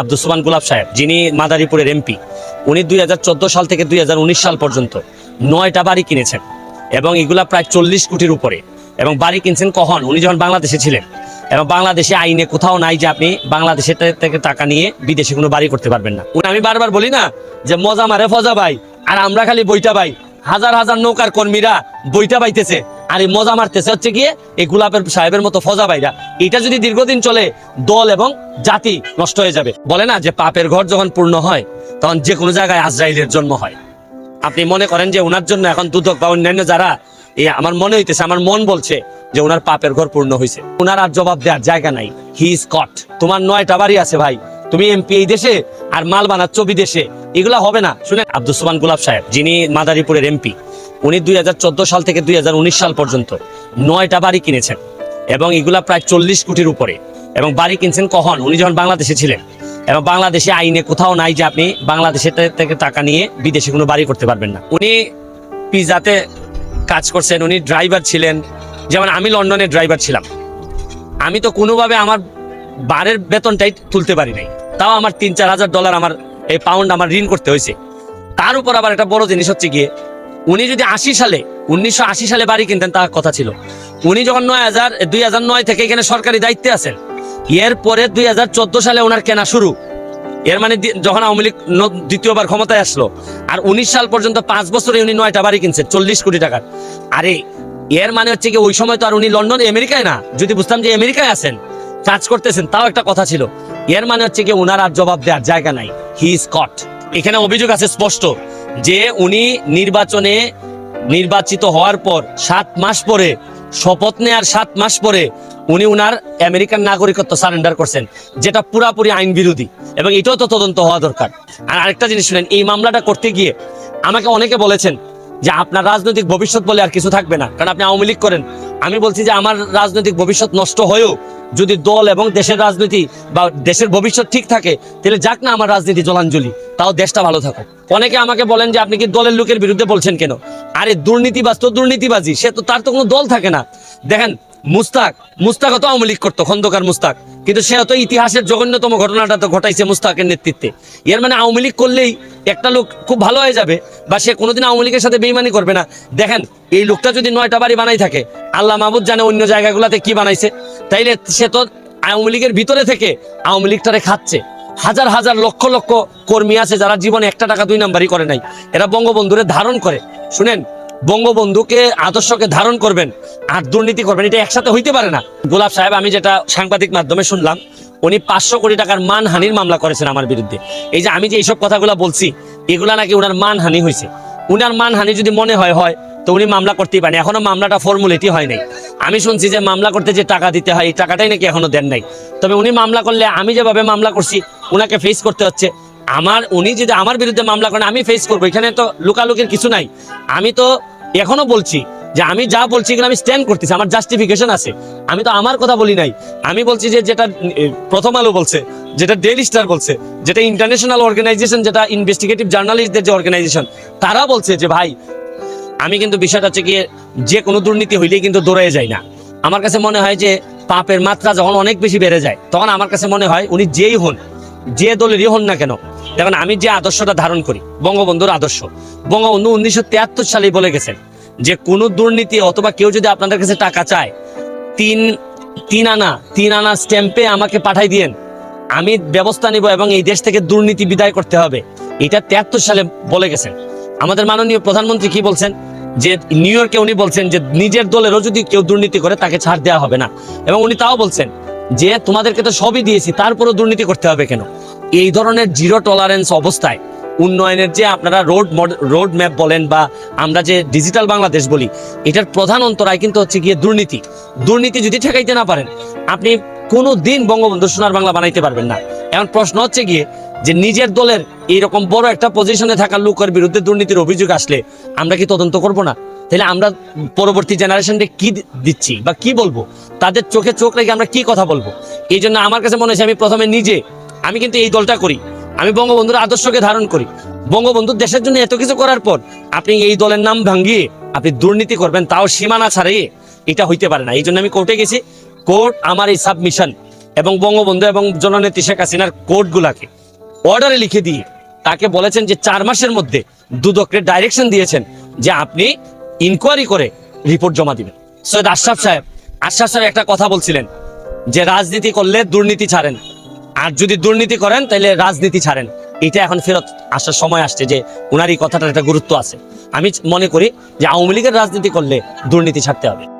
আব্দুল সুমান গুলাব সাহেব, যিনি মাদারীপুরের এমপি, উনি দুই হাজার চোদ্দ সাল থেকে দুই হাজার উনিশ সাল পর্যন্ত নয়টা বাড়ি কিনেছেন এবং এগুলা প্রায় চল্লিশ কোটির উপরে। এবং বাড়ি কিনছেন কখন? উনি যখন বাংলাদেশে ছিলেন। এবং বাংলাদেশে আইনে কোথাও নাই যে আপনি বাংলাদেশের থেকে টাকা নিয়ে বিদেশে কোনো বাড়ি করতে পারবেন না। আমি বারবার বলি না যে মজা মারে ফজা ভাই, আর আমরা খালি বইটা পাই। হাজার হাজার নৌকার কর্মীরা বইটা পাইতেছে। আর এই মজা মারতেছে হচ্ছে গিয়ে এই গোলাপের সাহেবের মতো ফজা ভাইরা। এটা যদি দীর্ঘদিন চলে, দল এবং জাতি নষ্ট হয়ে যাবে। বলে না যে পাপের ঘর যখন পূর্ণ হয়, তখন যে কোনো জায়গায় আজরাইলের জন্ম হয়। আপনি মনে করেন যে ওনার জন্য এখন দুদক বা অন্যান্য যারা এই আমার মনে হইতেছে, আমার মন বলছে যে ওনার পাপের ঘর পূর্ণ হয়েছে ওনার আর জবাব দেওয়ার জায়গা নাই। হি ইজ কট তোমার নয়টা বাড়ি আছে ভাই। তুমি এমপি এই দেশে আর মাল বানাচ্ছ বিদেশে। এগুলা হবে না। শুনে আব্দুল সুমান গুলাব সাহেব, যিনি মাদারীপুরের এমপি উনি দুই হাজার চোদ্দ সাল থেকে দুই হাজার উনিশ সাল পর্যন্ত নয়টা বাড়ি কিনেছেন এবং এগুলা প্রায় চল্লিশ কোটির উপরে। এবং বাড়ি কিনছেন কখন? উনি যখন বাংলাদেশে ছিলেন। এবং বাংলাদেশে আইনে কোথাও নাই যে আপনি বাংলাদেশের থেকে টাকা নিয়ে বিদেশে কোনো বাড়ি করতে পারবেন না। উনি পিজাতে কাজ করছেন, উনি ড্রাইভার ছিলেন। যেমন আমি লন্ডনে ড্রাইভার ছিলাম। আমি তো কোনোভাবে আমার বারের বেতনটাই তুলতে পারি নাই। তাও আমার তিন চার হাজার ডলার আমার, এই পাউন্ড আমার ঋণ করতে হয়েছে। তার উপর আবার একটা বড় জিনিস হচ্ছে গিয়ে উনি যদি আশি সালে, উনিশশো আশি সালে বাড়ি কিনতেন, তার কথা ছিল। উনি যখন নয় হাজার, দুই হাজার নয় থেকে এখানে সরকারি দায়িত্বে আছেন, এর পরে দুই হাজার চোদ্দ সালে ওনার কেনা শুরু। এর মানে যখন আওয়ামী লীগ দ্বিতীয়বার ক্ষমতায় আসলো, আর উনিশ সাল পর্যন্ত পাঁচ বছরে উনি নয়টা বাড়ি কিনছেন চল্লিশ কোটি টাকার। আরে, এর মানে হচ্ছে কি, ওই সময় তো আর উনি লন্ডন, আমেরিকায় না। যদি বুঝতাম যে আমেরিকায় আছেন, কাজ করতেছেন, তাও একটা কথা ছিল। এর মানে হচ্ছে কি ওনার আর জবাব দেওয়ার জায়গা নাই। হি ইজ কট এখানে অভিযোগ আছে স্পষ্ট। যে উনি নির্বাচনে নির্বাচিত হওয়ার পর সাত মাস পরে, শপথ নেয়ার সাত মাস পরে উনি উনার আমেরিকান নাগরিকত্ব সারেন্ডার করছেন, যেটা পুরাপুরি আইন বিরোধী এবং এটাও তো তদন্ত হওয়া দরকার। আর আরেকটা জিনিস শুনেন, এই মামলাটা করতে গিয়ে আমাকে অনেকে বলেছেন যে আপনার রাজনৈতিক ভবিষ্যৎ বলে আর কিছু থাকবে না, কারণ আপনি আওয়ামী লীগ করেন। আমি বলছি যে আমার রাজনৈতিক ভবিষ্যৎ নষ্ট হয়েও যদি দল এবং দেশের রাজনীতি বা দেশের ভবিষ্যৎ ঠিক থাকে, তাহলে যাক না আমার রাজনীতি জলাঞ্জলি, তাও দেশটা ভালো থাকুক। অনেকে আমাকে বলেন যে আপনি কি দলের লোকের বিরুদ্ধে বলছেন কেন? আরে দুর্নীতিবাজ তো দুর্নীতিবাজি, সে তো, তার তো কোনো দল থাকে না। দেখেন মুস্তাক মুস্তাক তো আওয়ামী লীগ করতো, খন্দকার মুস্তাক। কিন্তু সে তো ইতিহাসের জঘন্যতম ঘটনাটা তো ঘটাইছে মুস্তাকের নেতৃত্বে। এর মানে আওয়ামী লীগ করলেই একটা লোক খুব ভালো হয়ে যাবে বা সে কোনোদিন আওয়ামী লীগের সাথে বেইমানি করবে না। দেখেন, এই লোকটা যদি নয়টা বাড়ি বানাই থাকে, আল্লাহ মাহবুদ জানে অন্য জায়গাগুলোতে কি বানাইছে। তাইলে সে তো আওয়ামী লীগের ভিতরে থেকে আওয়ামী লীগটারে খাচ্ছে। হাজার হাজার লক্ষ লক্ষ কর্মী আছে যারা জীবনে একটা টাকা দুই নাম্বারই করে নাই। এরা বঙ্গবন্ধুরে ধারণ করে। শুনেন বঙ্গবন্ধুকে আদর্শকে ধারণ করবেন আর দুর্নীতি করবেন, এটা একসাথে হইতে পারে না। গোলাপ সাহেব, আমি যেটা সাংবাদিক মাধ্যমে শুনলাম, উনি পাঁচশো কোটি টাকার মানহানির মামলা করেছেন আমার বিরুদ্ধে। এই যে আমি যে এইসব কথাগুলো বলছি, এগুলা নাকি ওনার মানহানি হয়েছে উনার মানহানি যদি মনে হয় হয়, তো উনি মামলা করতেই পারেন। এখনও মামলাটা ফর্মুলেটি হয় নাই। আমি শুনছি যে মামলা করতে যে টাকা দিতে হয়, এই টাকাটাই নাকি এখনও দেন নাই। তবে উনি মামলা করলে আমি যেভাবে মামলা করছি, উনাকে ফেস করতে হচ্ছে। আমার, উনি যদি আমার বিরুদ্ধে মামলা করেন, আমি ফেস করব। এখানে তো লুকালুকির কিছু নাই। আমি তো এখনও বলছি যে আমি যা বলছি এগুলো আমি স্ট্যান্ড করতেছি, আমার জাস্টিফিকেশন আছে। আমি তো আমার কথা বলি নাই। আমি বলছি যে যেটা প্রথম আলো বলছে, যেটা ডেইলি স্টার বলছে, যেটা ইন্টারন্যাশনাল অর্গানাইজেশন যেটা ইনভেস্টিগেটিভ জার্নালিস্টদের যে অর্গানাইজেশন তারা বলছে যে, ভাই, আমি কিন্তু বিষয়টা হচ্ছে গিয়ে যে কোনো দুর্নীতি হইলেই কিন্তু দৌড়ে যায় না। আমার কাছে মনে হয় যে পাপের মাত্রা যখন অনেক বেশি বেড়ে যায়, তখন আমার কাছে মনে হয় উনি যেই হন যে দলেরই হন না কেন, দেখেন আমি যে আদর্শটা ধারণ করি, বঙ্গবন্ধুর আদর্শ। বঙ্গবন্ধু উনিশশো তিয়াত্তর সালে বলে গেছেন যে কোনো দুর্নীতি অথবা কেউ যদি আপনাদের কাছে টাকা চায়, তিন তিন আনা তিন আনা স্ট্যাম্পে আমাকে পাঠাই দিয়েন। আমি ব্যবস্থা নিব এবং এই দেশ থেকে দুর্নীতি বিদায় করতে হবে। এটা তিয়াত্তর সালে বলে গেছেন। আমাদের মাননীয় প্রধানমন্ত্রী কি বলছেন? যে নিউ ইয়র্কে উনি বলছেন যে নিজের দলেরও যদি কেউ দুর্নীতি করে তাকে ছাড় দেওয়া হবে না। এবং উনি তাও বলছেন যে তোমাদেরকে তো সবই দিয়েছি তারপরেও দুর্নীতি করতে হবে কেন? এই ধরনের জিরো টলারেন্স অবস্থায়, উন্নয়নের যে আপনারা রোড রোড ম্যাপ বলেন বা আমরা যে ডিজিটাল বাংলাদেশ বলি, এটার প্রধান অন্তরায় কিন্তু হচ্ছে গিয়ে দুর্নীতি। দুর্নীতি যদি ঠেকাইতে না পারেন, আপনি কোনো দিন বঙ্গবন্ধু সোনার বাংলা বানাইতে পারবেন না। এখন প্রশ্ন হচ্ছে গিয়ে যে নিজের দলের এইরকম বড় একটা পজিশনে থাকা লোকের বিরুদ্ধে দুর্নীতির অভিযোগ আসলে আমরা কি তদন্ত করব না? তাহলে আমরা পরবর্তী জেনারেশনকে কি দিচ্ছি বা কি বলব? তাদের চোখে চোখ রেখে আমরা কি কথা বলব? এই জন্য আমার কাছে মনে হয়েছে আমি প্রথমে নিজে, আমি কিন্তু এই দলটা করি। আমি বঙ্গবন্ধুর আদর্শকে ধারণ করি। বঙ্গবন্ধু দেশের জন্য এত কিছু করার পর আপনি এই দলের নাম ভাঙ্গিয়ে আপনি দুর্নীতি করবেন, তাও সীমানা ছাড়িয়ে এটা হইতে পারে না। এই জন্য আমি কোর্টে গেছি। কোর্ট আমার এই সাবমিশন এবং বঙ্গবন্ধু এবং জননেত্রী শেখ হাসিনার কোর্টগুলাকে অর্ডারে লিখে দিয়ে তাকে বলেছেন যে চার মাসের মধ্যে দুদককে ডাইরেকশন দিয়েছেন যে আপনি ইনকোয়ারি করে রিপোর্ট জমা দিবেন। সৈয়দ আশরাফ সাহেব আশরাফ সাহেব একটা কথা বলছিলেন যে রাজনীতি করলে দুর্নীতি ছাড়েন। আর যদি দুর্নীতি করেন তাহলে রাজনীতি ছাড়েন। এটা এখন ফেরত আসার সময় আসছে যে ওনার এই কথাটার একটা গুরুত্ব আছে। আমি মনে করি যে আওয়ামী লীগের রাজনীতি করলে দুর্নীতি ছাড়তে হবে।